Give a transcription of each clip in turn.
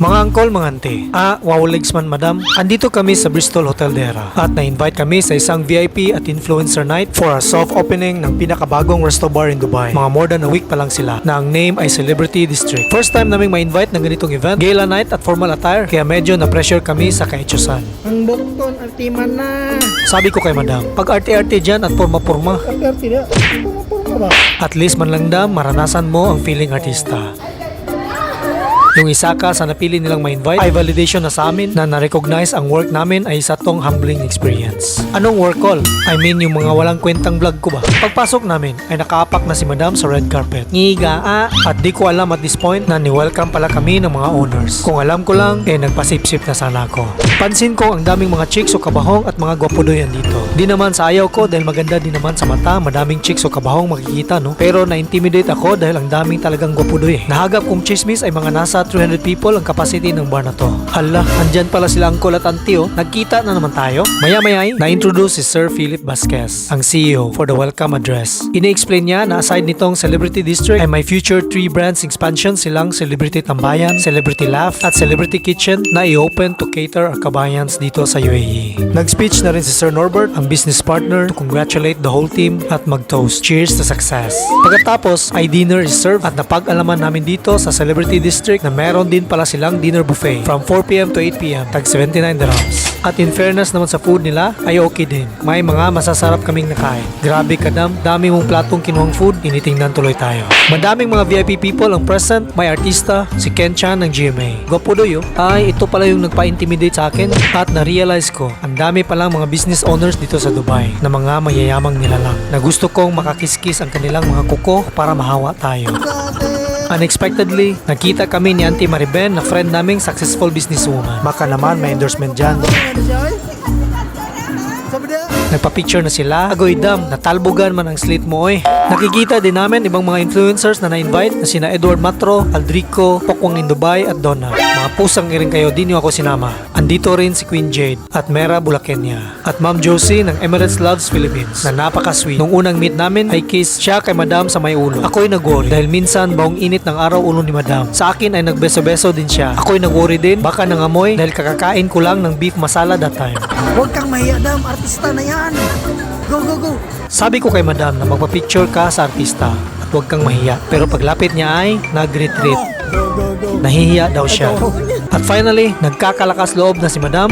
Mga angkol, mga ante. Ah, wow legs man madam. Andito kami sa Bristol Hotel Dera at na-invite kami sa isang VIP at influencer night for a soft opening ng pinakabagong resto bar in Dubai. Mga more than a week pa lang sila na ang name ay Celebrity District. First time naming ma-invite ng ganitong event, gala night at formal attire kaya medyo na-pressure kami sa kaitsusan. Ang bukton, artiman na. Sabi ko kay madam, pag arte-arte dyan at forma-forma, Arte-arte na. Pumapurma ba? at least man lang dam, maranasan mo ang feeling artista. Yung isa ka sa napili nilang ma-invite ay validation na sa amin na na-recognize ang work namin ay isa tong humbling experience. Anong work call? I mean yung mga walang kwentang vlog ko ba? Pagpasok namin ay nakaapak na si madam sa red carpet. Ngiga ah, at di ko alam at this point na ni-welcome pala kami ng mga owners. Kung alam ko lang, eh nagpasip-sip na sana ako. Pansin ko ang daming mga chicks o kabahong at mga gwapudoy dito. Di naman sa ayaw ko dahil maganda din naman sa mata, madaming chicks o kabahong makikita no. Pero na-intimidate ako dahil ang daming talagang gwapudoy. Nahagap kong chismis ay mga nasa 300 people ang capacity ng bar na to. Hala, andyan pala sila angkol at auntie oh. Nagkita na naman tayo. Maya-maya ay na-introduce si Sir Philip Vasquez, ang CEO for the welcome address. Ini-explain niya na aside nitong Celebrity District ay may future three brands expansion silang Celebrity Tambayan, Celebrity Laugh at Celebrity Kitchen na i-open to cater our kabayans dito sa UAE. Nag-speech na rin si Sir Norbert, ang business partner, to congratulate the whole team at mag-toast. Cheers to success! Pagkatapos ay dinner is served at napag-alaman namin dito sa Celebrity District na meron din pala silang dinner buffet from 4pm to 8pm tag 79 dirhams. At in fairness naman sa food nila ay okay din. May mga masasarap kaming nakain. Grabe kadam, dami mong platong kinuhang food, initingnan tuloy tayo. Madaming mga VIP people ang present, may artista, si Ken Chan ng GMA. Gwapo doyo, ay ito pala yung nagpa-intimidate sa akin at na-realize ko, ang dami palang mga business owners dito sa Dubai na mga mayayamang nilalang na gusto kong makakiskis ang kanilang mga kuko para mahawa tayo. Unexpectedly, nakita kami ni Auntie Mariben na friend naming successful businesswoman. Baka naman may endorsement dyan. Ano Nagpa-picture na sila. Agoy dam, natalbugan man ang slit mo oy. Nakikita din namin ibang mga influencers na na-invite na sina Edward Matro, Aldrico, Pokwang in Dubai at Donna. Mga pusang iring kayo, di ako sinama. Andito rin si Queen Jade at Mera Bulakenya. At Ma'am Josie ng Emirates Loves Philippines na napaka-sweet. Nung unang meet namin ay kiss siya kay Madam sa may ulo. Ako'y nag-worry dahil minsan baong init ng araw ulo ni Madam. Sa akin ay nagbeso-beso din siya. Ako'y nag-worry din, baka nangamoy dahil kakakain ko lang ng beef masala that time. Huwag kang mahiya, dam. Artista na yan. Go, go, go. Sabi ko kay madam na magpa-picture ka sa artista at huwag kang mahiya. Pero paglapit niya ay nag-retreat. Nahihiya daw siya. At finally, nagkakalakas loob na si madam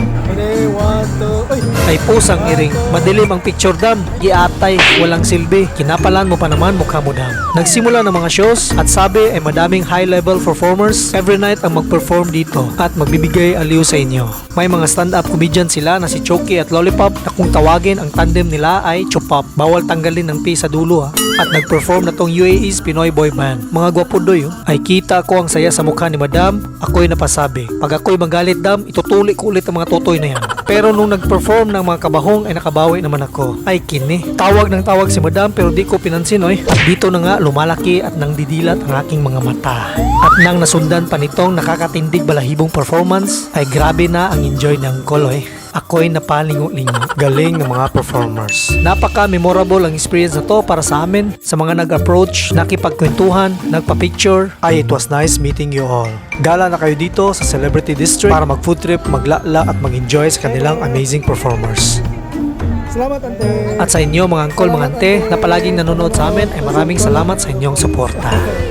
ay pusang iring. Madilim ang picture dam. Giatay, walang silbi. Kinapalan mo pa naman mukha mo dam. Nagsimula ng mga shows at sabi ay madaming high-level performers every night ang mag-perform dito at magbibigay aliw sa inyo. May mga stand-up comedian sila na si Choki at Lollipop na kung tawagin ang tandem nila ay Chopop. Bawal tanggalin ng P sa dulo ha. At nag-perform na tong UAE's Pinoy boy band. Mga gwapudoy oh. ay kita ko ang saya sa mukha ni Madam. Ako'y napasabi. Pag ako'y magalit dam, itutuli ko ulit ang mga totoy na yan. Pero nung nag-perform ng mga kabahong ay nakabawi naman ako. Ay kini. Tawag ng tawag si Madam pero di ko pinansin oy. At dito na nga lumalaki at nang didilat ang aking mga mata. At nang nasundan pa nitong nakakatindig balahibong performance ay grabe na ang enjoy ng koloy. Ako'y napalingo-lingo. Galing ng mga performers. Napaka-memorable ang experience na to para sa amin. Sa mga nag-approach, nakipagkwentuhan, nagpa-picture. Ay, it was nice meeting you all. Gala na kayo dito sa Celebrity District para mag-food trip, maglala at mag-enjoy sa kanilang amazing performers. Salamat, ante. At sa inyo mga angkol, mga ante na palaging nanonood sa amin ay maraming salamat sa inyong suporta.